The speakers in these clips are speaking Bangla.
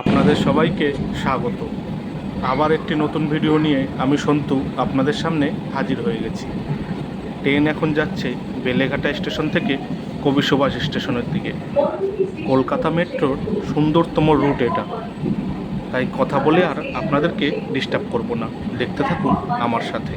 আপনাদের সবাইকে স্বাগত। আবার একটি নতুন ভিডিও নিয়ে আমি সন্তু আপনাদের সামনে হাজির হয়ে গেছি। ট্রেন এখন যাচ্ছে বেলেঘাটা স্টেশন থেকে কবি সুভাষ স্টেশনের দিকে। কলকাতা মেট্রোর সুন্দরতম রুট এটা। তাই কথা বলে আর আপনাদেরকে ডিস্টার্ব করব না। দেখতে থাকুন আমার সাথে।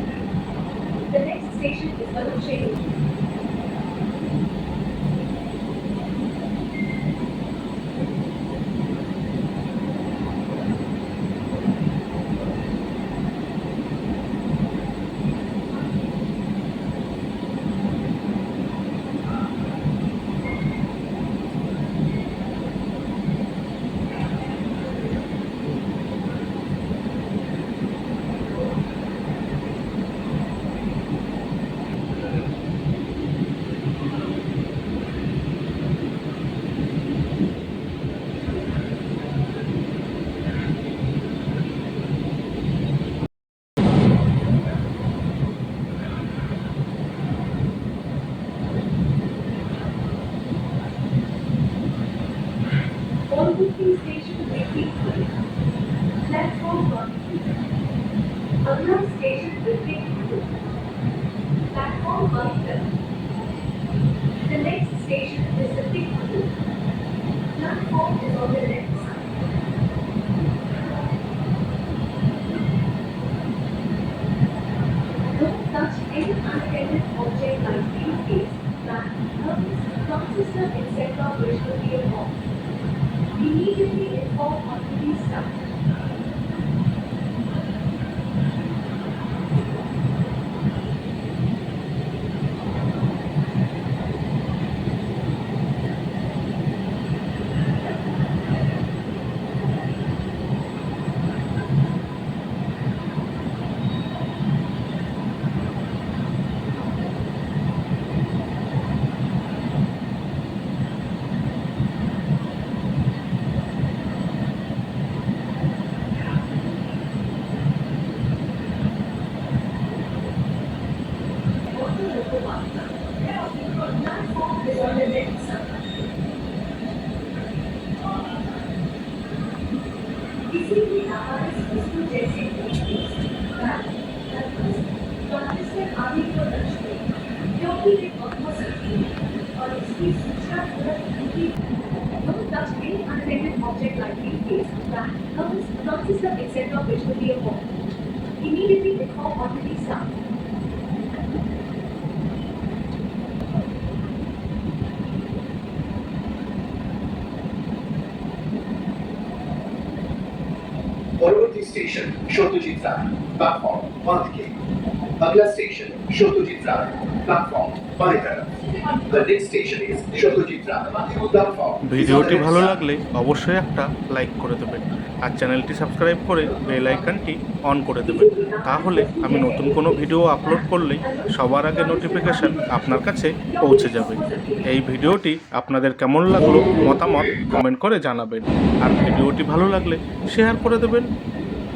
Station all of these stuff. consist of etc. which will be a home. Immediately before ordinary sound, পরবর্তী station Satyajit Ray platform one থেকে আগলা স্টেশন সত্যজিৎ রায় প্ল্যাটফর্ম বালিতারা ভিডিওটি ভালো লাগলে অবশ্যই একটা লাইক করে দেবেন আর চ্যানেলটি সাবস্ক্রাইব করে বেল আইকনটি অন করে দেবেন। তাহলে আমি নতুন কোনো ভিডিও আপলোড করলেই সবার আগে নোটিফিকেশান আপনার কাছে পৌঁছে যাবে। এই ভিডিওটি আপনাদের কেমন লাগল মতামত কমেন্ট করে জানাবেন। আর ভিডিওটি ভালো লাগলে শেয়ার করে দেবেন।